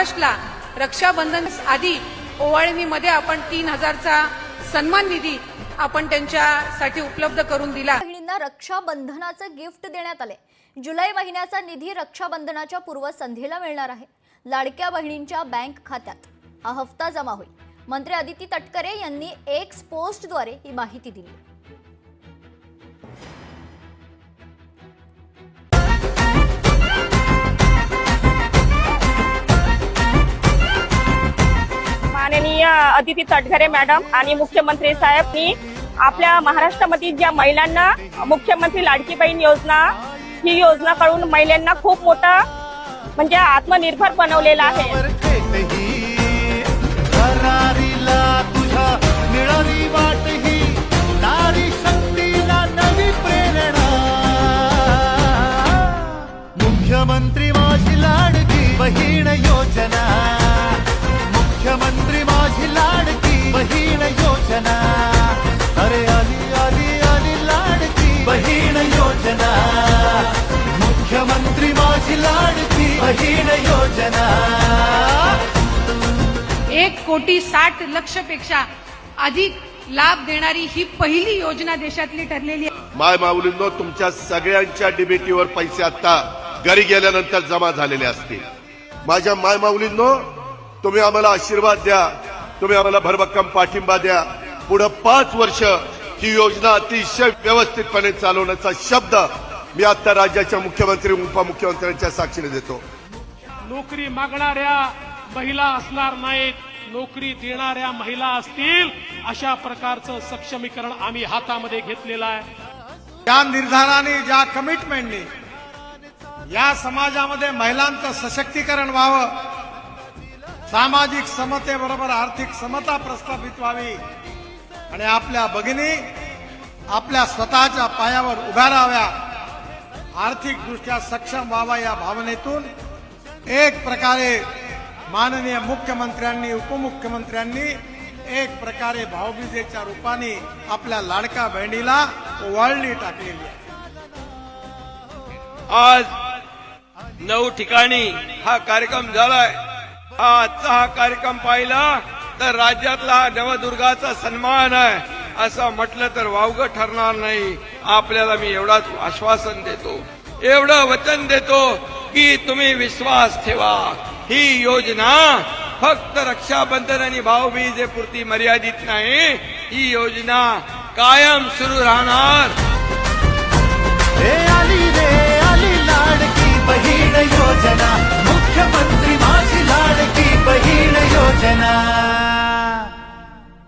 ऑगस्टला रक्षाबंधन आधी ओवाळणीमध्ये आपण तीन हजारचा सन्मान निधी आपण त्यांच्यासाठी उपलब्ध करून दिला. बहिणींना रक्षाबंधनाचं गिफ्ट देण्यात आले जुलै महिन्याचा निधी रक्षाबंधनाच्या पूर्वसंध्येला मिळणार आहे. लाडक्या बहिणींच्या बँक खात्यात. हा हप्ता जमा होईल. मंत्री आदिती तटकरे यांनी एक्स पोस्टद्वारे ही माहिती दिली. अदिती तटघरे मॅडम आणि मुख्यमंत्री साहेबनी आपल्या महाराष्ट्रामध्ये ज्या महिलांना मुख्यमंत्री लाडकी बहीण योजना ही योजना कळून महिलांना खूप मोठा म्हणजे आत्मनिर्भर बनवलेला आहे. मुख्यमंत्री माझी लाडकी बहीण योजना. मुख्यमंत्री माझी लाडकी बहीण योजना. अरे आली आली आली लाडकी बहीण योजना. मुख्यमंत्री माझी लाडकी बहीण योजना. एक कोटी साठ लक्षपेक्षा अधिक लाभ देणारी ही पहिली योजना देशातली ठरलेली आहे. माय माऊलींनो तुमच्या सगळ्यांच्या डिबेटीवर पैसे आता घरी गेल्यानंतर जमा झालेले असतील. माझ्या माय माऊलींनो तुम्ही आम्हाला आशीर्वाद द्या. तुम्ही आम्हाला भरभक्कम पाठिंबा द्या. पुढे पाच वर्ष ही योजना अतिशय व्यवस्थितपणे चालवण्याचा शब्द मी आता राज्याच्या मुख्यमंत्री उपमुख्यमंत्र्यांच्या साक्षीने देतो. नोकरी मागणाऱ्या महिला असणार नाहीत. नोकरी देणाऱ्या महिला असतील. अशा प्रकारचं सक्षमीकरण आम्ही हातामध्ये घेतलेलं आहे. ज्या निर्धाराने ज्या कमिटमेंटने या समाजामध्ये महिलांचं सशक्तीकरण व्हावं सामाजिक समतेबरोबर आर्थिक समता प्रस्थापित व्हावी. आणि आपल्या भगिनी आपल्या स्वतःच्या पायावर उभ्या राहाव्या. आर्थिकदृष्ट्या सक्षम व्हावा या भावनेतून एक प्रकारे माननीय मुख्यमंत्र्यांनी उपमुख्यमंत्र्यांनी एक प्रकारे भाऊबीजेच्या रूपाने आपल्या लाडका बहिणीला ओवाळणी टाकलेली आहे. आज नऊ ठिकाणी हा कार्यक्रम झालाय. हा आजचा हा कार्यक्रम पाहिला तर राज्यातला हा नवदुर्गाचा सन्मान आहे. असं म्हटलं तर वावगं ठरणार नाही. आपल्याला मी एवढाच आश्वासन देतो. एवढं वचन देतो की तुम्ही विश्वास ठेवा. ही योजना फक्त रक्षाबंधन आणि भाऊबीजेपुरती मर्यादित नाही. ही योजना कायम सुरू राहणार. आली रे आली लाडकी लाडकी बहीण योजना.